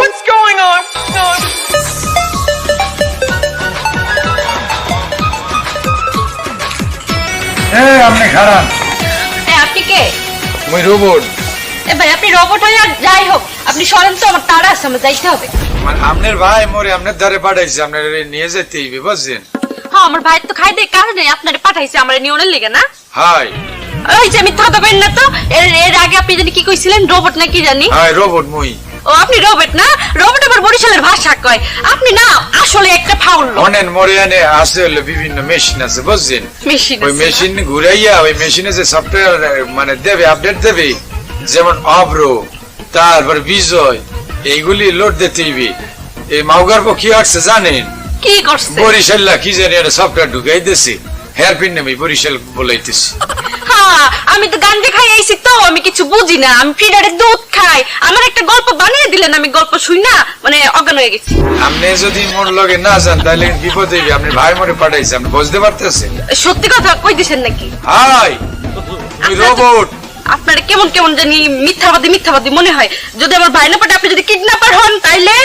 What's going on? এ আপনি খারাপ। এ, আপনি কে? মুই রোবট। এ ভাই আপনি রোবট হয়ে আর যাই হোক আপনি সরেন তো আমার তারা আছে আমার যাইতে হবে। মানে আপনার ভাই মোরে আপনার দ্বারে পাঠাইছে আপনার নিয়ে যেতে হইবে বুঝছেন? হ্যাঁ আমার ভাই তো খাই দিয়ে কাজ নেই আপনারে পাঠাইছে আমার নিয়নের লিগে না? হাই। ওই যে মিথ্যা কথা না তো? এর আগে আপনি জানি কি কইছিলেন? রোবট নাকি জানি? হাই রোবট মুই। ও আপনি রোবট না? রোবট আবার বরিশালের ভাষা কয়। আপনি না আসলে একটা ফাউল অনেন মোরে এনে আছে হলো বিভিন্ন মেশিন আছে বুঝছেন? মেশিন ওই মেশিন ঘুরাইয়া ওই মেশিনে যে সফটওয়্যার মানে দেবে আপডেট দেবে যেমন অব্রো তারপর বিজয় এইগুলি লোড দিতে হইবে। এই মাউগার কি আসছে জানেন? কি করছে? বরিশাল্লা কি জানি সফটওয়্যার ঢুকাই দিছি হেয়ার পিন নেই বরিশাল বলাইতেছি। হ্যাঁ আমি তো গাঞ্জা খাই আইছি তো আমি কিছু বুঝি না আমি ফিডারে দুধ খাই। আমার একটা গল্প বানিয়ে দিলেন আমি গল্প শুই না মানে অজ্ঞান হয়ে গেছি। আপনি যদি মোর লগে না যান তাহলে বিপদ হইবে। আপনি ভাই মরে পাঠাইছে আপনি বুঝতে পারতেছেন? সত্যি কথা কই দিছেন নাকি? হাই তুই রোবট আপনার কেমন কেমন জানি মিথ্যাবাদী মিথ্যাবাদী মনে হয়। যদি আমার ভাই না পাঠে আপনি যদি কিডন্যাপার হন তাইলে